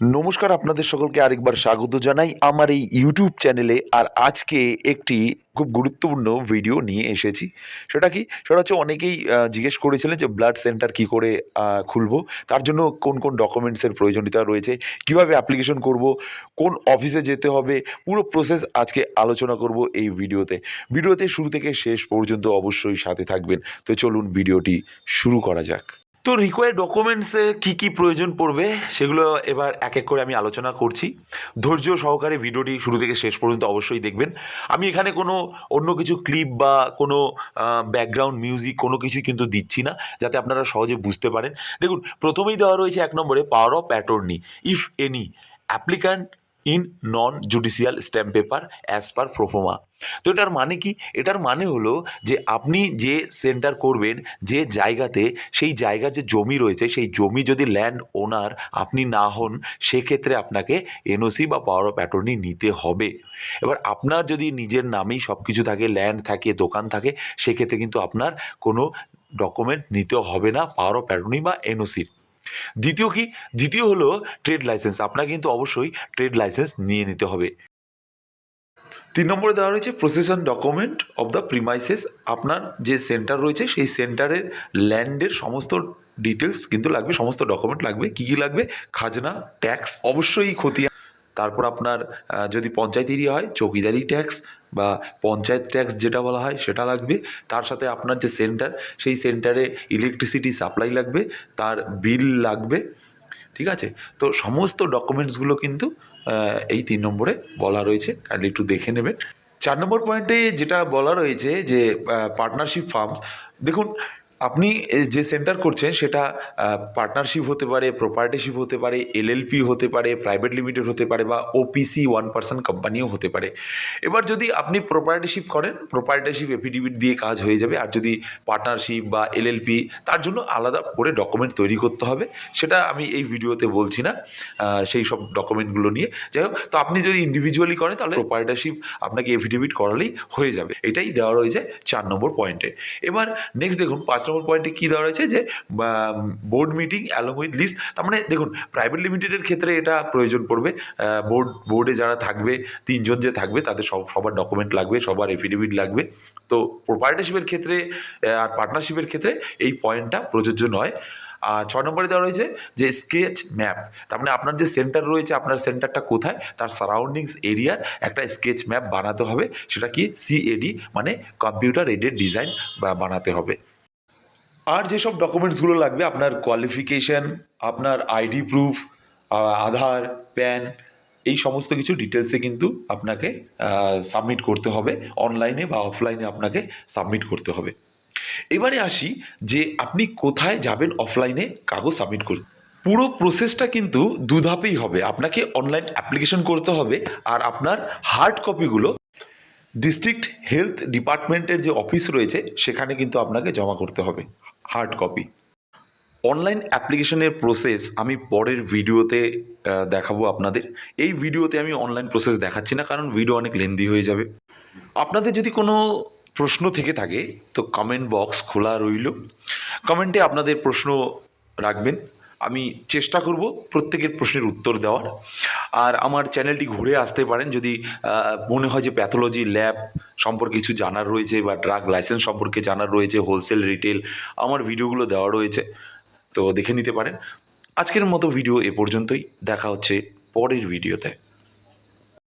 নমস্কার আপনাদের সকলকে আরেকবার স্বাগত জানাই আমার এই ইউটিউব চ্যানেলে। আর আজকে একটি খুব গুরুত্বপূর্ণ ভিডিও নিয়ে এসেছি। সেটা কি? সেটা হচ্ছে অনেকেই জিজ্ঞেস করেছিলেন যে ব্লাড সেন্টার কি করে খুলবো? তার জন্য কোন কোন ডকুমেন্টসের প্রয়োজনীয়তা রয়েছে? কীভাবে অ্যাপ্লিকেশন করব? কোন অফিসে যেতে হবে? পুরো প্রসেস আজকে আলোচনা করব এই ভিডিওতে ভিডিওতে শুরু থেকে শেষ পর্যন্ত অবশ্যই সাথে থাকবেন। তো চলুন ভিডিওটি শুরু করা যাক। তো রিকোয়ার্ড ডকুমেন্টসের কী কী প্রয়োজন পড়বে সেগুলো এবার এক এক করে আমি আলোচনা করছি। ধৈর্য সহকারে ভিডিওটি শুরু থেকে শেষ পর্যন্ত অবশ্যই দেখবেন। আমি এখানে কোনো অন্য কিছু ক্লিপ বা কোনো ব্যাকগ্রাউন্ড মিউজিক কোনো কিছুই কিন্তু দিচ্ছি না, যাতে আপনারা সহজে বুঝতে পারেন। দেখুন, প্রথমেই দেওয়া রয়েছে এক নম্বরে power of attorney if any applicant in non judicial stamp paper as per proforma. তো এটার মানে কি? এটার মানে হলো যে আপনি যে সেন্টার করবেন, যে জায়গাতে সেই জায়গার যে জমি রয়েছে, সেই জমি যদি ল্যান্ড ওনার আপনি না হন, সেক্ষেত্রে আপনাকে এনওসি বা পাওয়ার অফ অ্যাটর্নি নিতে হবে। এবার আপনার যদি নিজের নামেই সব কিছু থাকে, ল্যান্ড থাকে, দোকান থাকে, সেক্ষেত্রে কিন্তু আপনার কোনো ডকুমেন্ট নিতে হবে না, পাওয়ার অফ অ্যাটর্নি বা এনওসির। দ্বিতীয় কি? দ্বিতীয় হলো ট্রেড লাইসেন্স আপনাকে কিন্তু অবশ্যই ট্রেড লাইসেন্স নিয়ে নিতে হবে। তিন নম্বরে দেওয়া রয়েছে possession document of the premises আপনার যে সেন্টার রয়েছে, সেই সেন্টারের ল্যান্ডের সমস্ত ডিটেলস কিন্তু লাগবে, সমস্ত ডকুমেন্ট লাগবে। কী কী লাগবে? খাজনা ট্যাক্স অবশ্যই খতিয়ান তারপর আপনার যদি পঞ্চায়েত এরিয়া হয়, চৌকিদারি ট্যাক্স বা পঞ্চায়েত ট্যাক্স যেটা বলা হয় সেটা লাগবে। তার সাথে আপনার যে সেন্টার, সেই সেন্টারে ইলেকট্রিসিটি সাপ্লাই লাগবে, তার বিল লাগবে, ঠিক আছে? তো সমস্ত ডকুমেন্টসগুলো কিন্তু এই তিন নম্বরে বলা রয়েছে কাইন্ডলি একটু দেখে নেবেন। চার নম্বর পয়েন্টে যেটা বলা রয়েছে যে পার্টনারশিপ ফার্মস দেখুন আপনি যে সেন্টার করছেন সেটা পার্টনারশিপ হতে পারে প্রপার্টিশিপ হতে পারে, এলএলপি হতে পারে প্রাইভেট লিমিটেড হতে পারে বা ওপিসি ওয়ান পার্সন কোম্পানিও হতে পারে। এবার যদি আপনি প্রপার্টিশিপ করেন প্রপার্টিশিপ এফিডেভিট দিয়ে কাজ হয়ে যাবে। আর যদি পার্টনারশিপ বা এলএলপি, তার জন্য আলাদা করে ডকুমেন্ট তৈরি করতে হবে। সেটা আমি এই ভিডিওতে বলছি না সেই সব ডকুমেন্টগুলো নিয়ে। যাই হোক, তো আপনি যদি ইন্ডিভিজুয়ালি করেন, তাহলে প্রোপাইটারশিপ আপনাকে এফিডেভিট করালেই হয়ে যাবে। এটাই দেওয়া রয়েছে চার নম্বর পয়েন্টে এবার নেক্সট দেখুন, পাঁচ নম্বর পয়েন্টে কী দেওয়া রয়েছে যে board meeting along with list তার মানে দেখুন প্রাইভেট লিমিটেডের ক্ষেত্রে এটা প্রয়োজন পড়বে। বোর্ড বোর্ডে যারা থাকবে, তিনজন যে থাকবে, তাদের সব, সবার ডকুমেন্ট লাগবে, সবার এফিডেভিট লাগবে। তো প্রোপাইটারশিপের ক্ষেত্রে আর পার্টনারশিপের ক্ষেত্রে এই পয়েন্টটা প্রযোজ্য নয়। আর ছয় নম্বরে দেওয়া রয়েছে যে স্কেচ ম্যাপ তার মানে আপনার যে সেন্টার রয়েছে, আপনার সেন্টারটা কোথায়, তার সারাউন্ডিংস এরিয়ার একটা স্কেচ ম্যাপ বানাতে হবে। সেটা কি? সিএডি মানে কম্পিউটার এডেড ডিজাইন বানাতে হবে। আর যেসব ডকুমেন্টসগুলো লাগবে, আপনার কোয়ালিফিকেশান আপনার আইডি প্রুফ আধার প্যান এই সমস্ত কিছু ডিটেলসে কিন্তু আপনাকে সাবমিট করতে হবে। অনলাইনে বা অফলাইনে আপনাকে সাবমিট করতে হবে। এবারে আসি যে আপনি কোথায় যাবেন অফলাইনে কাগজ সাবমিট করতে। পুরো প্রসেসটা কিন্তু দু ধাপেই হবে। আপনাকে অনলাইন অ্যাপ্লিকেশন করতে হবে আর আপনার হার্ড কপিগুলো ডিস্ট্রিক্ট হেলথ ডিপার্টমেন্টের যে অফিস রয়েছে, সেখানে কিন্তু আপনাকে জমা করতে হবে। হার্ড কপি অনলাইন অ্যাপ্লিকেশনের প্রসেস আমি পরের ভিডিওতে দেখাবো আপনাদের। এই ভিডিওতে আমি অনলাইন প্রসেস দেখাচ্ছি না, কারণ ভিডিও অনেক লেন্দি হয়ে যাবে। আপনাদের যদি কোনো প্রশ্ন থেকে থাকে, তো কমেন্ট বক্স খোলা রইল। কমেন্টে আপনাদের প্রশ্ন রাখবেন। আমি চেষ্টা করব প্রত্যেকের প্রশ্নের উত্তর দেওয়ার। আর আমার চ্যানেলটি ঘুরে আসতে পারেন যদি মনে হয় যে প্যাথোলজি, ল্যাব সম্পর্কে কিছু জানার রয়েছে বা ড্রাগ লাইসেন্স সম্পর্কে জানার রয়েছে, হোলসেল, রিটেল, আমার ভিডিওগুলো দেওয়া রয়েছে। তো দেখে নিতে পারেন। আজকের মতো ভিডিও এ পর্যন্তই। দেখা হচ্ছে পরের ভিডিওতে।